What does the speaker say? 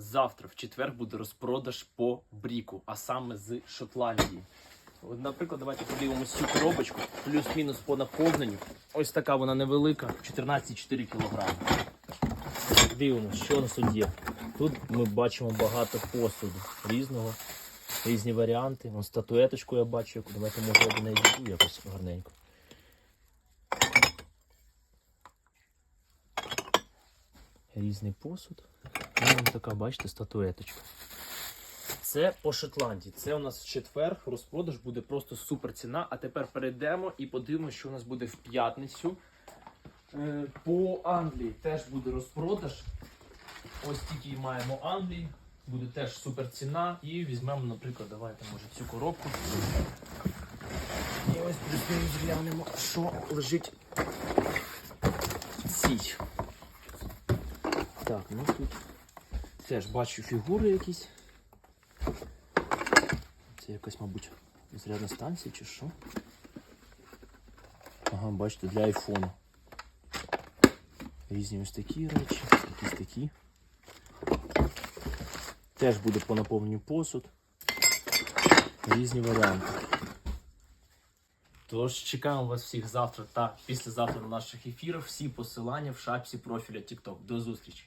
Завтра, в четвер, буде розпродаж по бріку, а саме з Шотландії. От, наприклад, давайте подивимося цю коробочку, плюс-мінус по наповненню. Ось така вона невелика, 14,4 кг. Дивимося, що у нас тут є. Тут ми бачимо багато посуду різного, різні варіанти. Вон статуеточку я бачу, яку давайте може до неї дійду якось гарненько. Різний посуд. Вон така, бачите, статуеточка. Це по Шотландії. Це у нас в четвер. Розпродаж буде просто супер ціна. А тепер перейдемо і подивимося, що у нас буде в п'ятницю. Е, По Англії теж буде розпродаж. Ось тільки маємо Англії. Буде теж супер ціна. І візьмемо, наприклад, давайте може цю коробку. І ось плюс-мінус глянемо, що лежить в цій. Так, ну тут теж бачу фігури якісь. Це якась, мабуть, зарядна станція чи що? Ага, бачите, для айфону. Різні ось такі речі, якісь такі. Теж буде по наповненню посуд. Різні варіанти. Тож чекаємо вас всіх завтра та післязавтра на наших ефірах. Всі посилання в шапці профіля TikTok. До зустрічі!